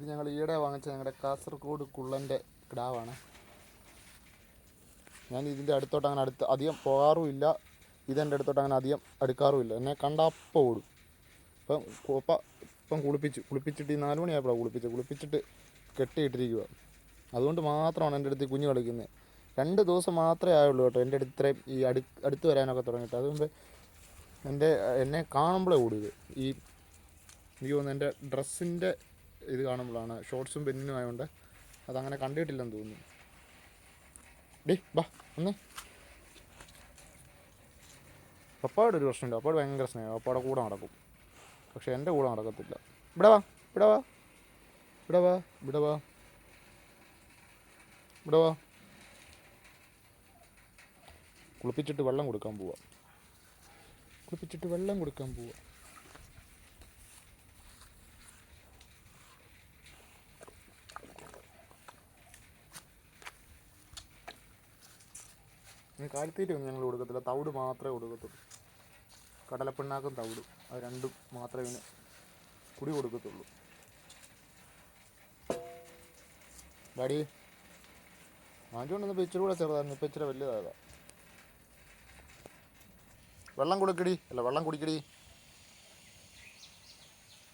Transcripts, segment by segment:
ഇത് ഞങ്ങൾ ഈയിടെ വാങ്ങിച്ച ഞങ്ങളുടെ കാസർഗോഡ് കുള്ളന്റെ കിടാവാണ്. ഞാൻ ഇതിന്റെ അടുത്തോട്ട് അങ്ങനെ അടുത്ത് അധികം പോകാറുമില്ല. ഇതെന്റെ അടുത്തോട്ട് അങ്ങനെ അധികം അടുക്കാറുമില്ല. എന്നെ കണ്ടപ്പോൾ ഓടും. ഇപ്പം കോപ്പ ഇപ്പം കുളിപ്പിച്ചു. കുളിപ്പിച്ചിട്ട് ഈ നാല് കുളിപ്പിച്ചത്. കുളിപ്പിച്ചിട്ട് കെട്ടിയിട്ടിരിക്കുക അതുകൊണ്ട് മാത്രമാണ് എന്റെ അടുത്ത് കുഞ്ഞു കുഞ്ഞ് കളിക്കുന്നത് രണ്ട് ദിവസം മാത്രമേ ആയുള്ളൂ കേട്ടോ എന്റെ അടുത്ത് ഇത്രയും ഈ അടു അടുത്ത് വരാനൊക്കെ തുടങ്ങിയിട്ട്. അതുകൊണ്ട് എന്റെ എന്നെ കാണുമ്പോഴേ ഓടുക ഈ എനിക്ക് തോന്നുന്നു എന്റെ ഡ്രസ്സിന്റെ ഇത് കാണുമ്പോഴാണ്. ഷോർട്സും പെന്നിനും ആയതുകൊണ്ട് അതങ്ങനെ കണ്ടിട്ടില്ലെന്ന് തോന്നുന്നു. ഡേ ബാ ഒന്ന് പപ്പായുടെ ഒരു പ്രശ്നമുണ്ട് പപ്പാട് ഭയങ്കര സ്നേഹം. പപ്പാടെ കൂടെ നടക്കും. പക്ഷെ എന്റെ കൂടെ നടക്കത്തില്ല. ഇവിടെ വാ ഇവിടെ വാ. ഇവിടെ വാ ഇവിടെ വാ. ഇവിടെ വാ. കുളിപ്പിച്ചിട്ട് വെള്ളം കൊടുക്കാൻ പോവാ. കുളിപ്പിച്ചിട്ട് വെള്ളം കൊടുക്കാൻ പോവാ. കാലിത്തീറ്റൊന്നും ഞങ്ങൾ കൊടുക്കത്തില്ല. തവിട് മാത്രമേ കൊടുക്കത്തുള്ളൂ. കടലപ്പിണ്ണാക്കും തവിടും. അത് രണ്ടും മാത്രമേ ഇതിന് കുടി കൊടുക്കത്തുള്ളൂ. ഡാഡി വാങ്ങിച്ചുകൊണ്ടിരുന്നപ്പോൾ ഇച്ചിരി കൂടെ ചെറുതായിരുന്നു. ഇപ്പം ഇച്ചിരി വലിയതാ വെള്ളം കൊടുക്കടി. അല്ല വെള്ളം കുടിക്കടി.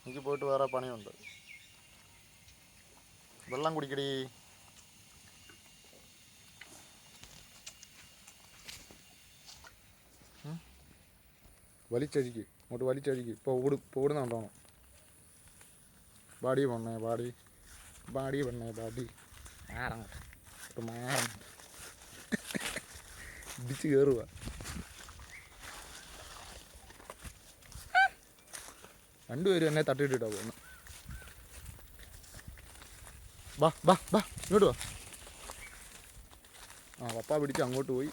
എനിക്ക് പോയിട്ട് വേറെ പണിയുണ്ട്. വെള്ളം കുടിക്കടി. വലിച്ചഴിക്ക് അങ്ങോട്ട് വലിച്ചഴിക്ക് ഇപ്പോൾ ഓടും ഇപ്പോൾ ഓടുന്നുണ്ടോണം ബാഡി പെണ്ണേ ബാഡി ബാഡി പെണ്ണേ ബാഡി മാറങ്ങോട്ട് ഇപ്പം മാറങ്ങോട്ട് ഇടിച്ച് കയറുക രണ്ടുപേരും എന്നെ തട്ടിയിട്ടിട്ടാ പോകുന്നു. ബാ ബാ ബാ ഇങ്ങോട്ട് വാ. ആ പപ്പ പിടിച്ച് അങ്ങോട്ട് പോയി.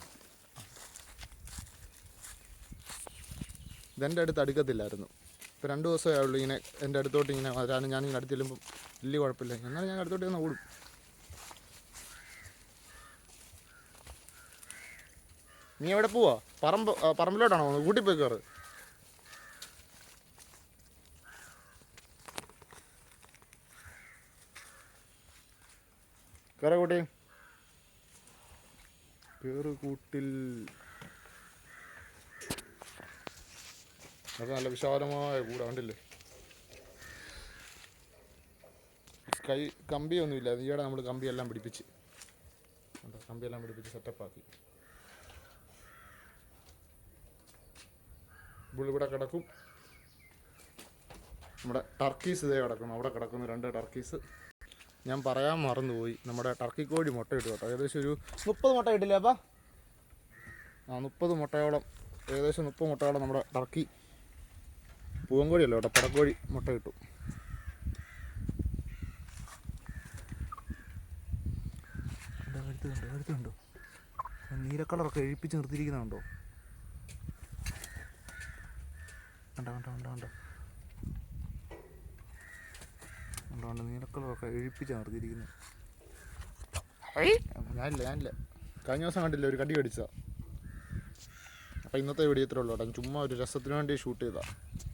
ഇതെന്റെ അടുത്ത് അടുക്കത്തില്ലായിരുന്നു. ഇപ്പോൾ രണ്ട് ദിവസമേ ആയുള്ളൂ ഇങ്ങനെ എന്റെ അടുത്തോട്ട് ഇങ്ങനെ വരാനും ഞാനിങ്ങനെ അടുത്ത് ചെല്ലുമ്പം വലിയ കുഴപ്പമില്ല. എന്നാലും ഞാൻ അടുത്തോട്ട് ഇങ്ങനെ ഓടും. നീ എവിടെ പോവാ? പറമ്പ് പറമ്പിലോട്ടാണോ കൂട്ടി പോയി കയറ് കയറ കൂട്ടി കയറ് കൂട്ടിൽ. അത് നല്ല വിശാലമായ കൂടാണ്ടില്ലേ കൈ കമ്പിയൊന്നുമില്ല. ഈയിടെ നമ്മൾ കമ്പിയെല്ലാം പിടിപ്പിച്ച്. കമ്പിയെല്ലാം പിടിപ്പിച്ച് സെറ്റപ്പാക്കി. ഇവിടെ കിടക്കും. നമ്മുടെ ടർക്കീസ് ഇതേ കിടക്കും. അവിടെ കിടക്കുന്നു രണ്ട് ടർക്കീസ്. ഞാൻ പറയാൻ മറന്നുപോയി. നമ്മുടെ ടർക്കി കോഴി മുട്ട ഇട്ടു കേട്ടോ. ഏകദേശം ഒരു മുപ്പത് മുട്ട ഇട്ടില്ലേ അപ്പം? ആ മുപ്പത് മുട്ടയോളം. ഏകദേശം മുപ്പത് മുട്ടയോളം നമ്മുടെ ടർക്കി. പൂവൻകോഴിയല്ല കേട്ടോ? പടക്കോഴി മുട്ട കിട്ടും. നീലക്കളറൊക്കെ എഴുപ്പിച്ച് നീല കളറൊക്കെ എഴിപ്പിച്ച് നിർത്തിയിരിക്കുന്നുണ്ടോ? കണ്ടോ കണ്ടോ കണ്ടോ കണ്ടോ? കണ്ടോ കണ്ടോ? നീല കളറൊക്കെ എഴിപ്പിച്ച് നിർത്തിയിരിക്കുന്നു. ഞാനില്ല ഞാനില്ല കഴിഞ്ഞ ദിവസം കണ്ടില്ല ഒരു കടി കടിച്ചാ അപ്പം ഇന്നത്തെ വീഡിയോ ഇത്രേ ഉള്ളൂ കേട്ടോ. ചുമ്മാ ഒരു രസത്തിന് വേണ്ടി ഷൂട്ട് ചെയ്താ